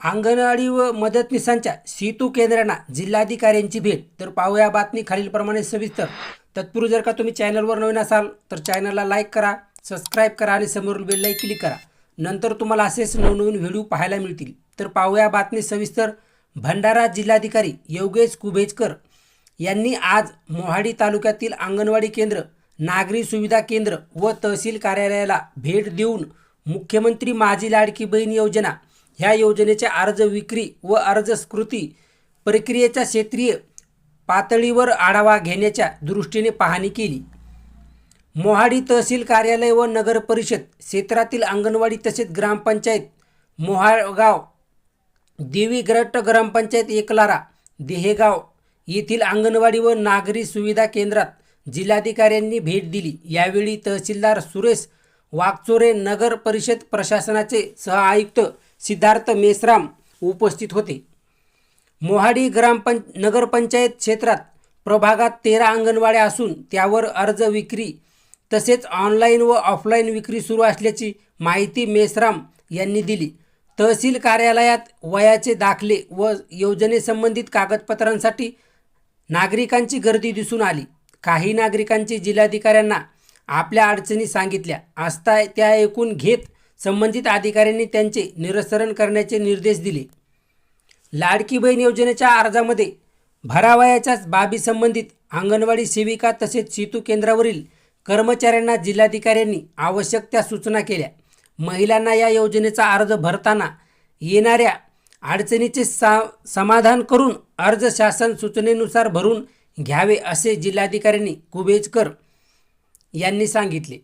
अंगणवाडी व मदतनीसांच्या सेतू केंद्रांना जिल्हाधिकाऱ्यांची भेट. तर पाहूया बातमी खालीलप्रमाणे सविस्तर. तत्पूर्वी जर का तुम्ही चॅनलवर नवीन असाल तर चॅनलला लाईक करा सबस्क्राईब करा आणि समोरील बेललाही क्लिक करा. नंतर तुम्हाला असेच नवनवीन व्हिडिओ पाहायला मिळतील. तर पाहूया बातमी सविस्तर. भंडारा जिल्हाधिकारी योगेश कुभेजकर यांनी आज मोहाडी तालुक्यातील अंगणवाडी केंद्र नागरी सुविधा केंद्र व तहसील कार्यालयाला भेट देऊन मुख्यमंत्री माझी लाडकी बहीण योजना ह्या योजनेचे अर्ज विक्री व अर्ज स्कृती प्रक्रियेच्या क्षेत्रीय पातळीवर आढावा घेण्याच्या दृष्टीने पाहणी केली. मोहाडी तहसील कार्यालय व नगर परिषद क्षेत्रातील अंगणवाडी तसेच ग्रामपंचायत मोहाळगाव देवीग्रट ग्रामपंचायत एकलारा देहेगाव येथील अंगणवाडी व नागरी सुविधा केंद्रात जिल्हाधिकाऱ्यांनी भेट दिली. यावेळी तहसीलदार सुरेश वागचोरे नगर परिषद प्रशासनाचे सहआयुक्त सिद्धार्थ मेसराम उपस्थित होते. मोहाडी ग्रामपं नगरपंचायत क्षेत्रात प्रभागात तेरा अंगणवाड्या असून त्यावर अर्ज विक्री तसेच ऑनलाईन व ऑफलाईन विक्री सुरू असल्याची माहिती मेसराम यांनी दिली. तहसील कार्यालयात वयाचे दाखले व योजनेसंबंधित कागदपत्रांसाठी नागरिकांची गर्दी दिसून आली. काही नागरिकांची जिल्हाधिकाऱ्यांना आपल्या अडचणी सांगितल्या. असता त्या ऐकून घेत संबंधित अधिकाऱ्यांनी त्यांचे निरसरण करण्याचे निर्देश दिले. लाडकी बहीण योजनेच्या अर्जामध्ये भरावयाच्याच बाबी संबंधित अंगणवाडी सेविका तसेच सेतू केंद्रावरील कर्मचाऱ्यांना जिल्हाधिकाऱ्यांनी आवश्यक त्या सूचना केल्या. महिलांना या योजनेचा अर्ज भरताना येणाऱ्या अडचणीचे सा समाधान करून अर्ज शासन सूचनेनुसार भरून घ्यावे असे जिल्हाधिकाऱ्यांनी कुबेजकर यांनी सांगितले.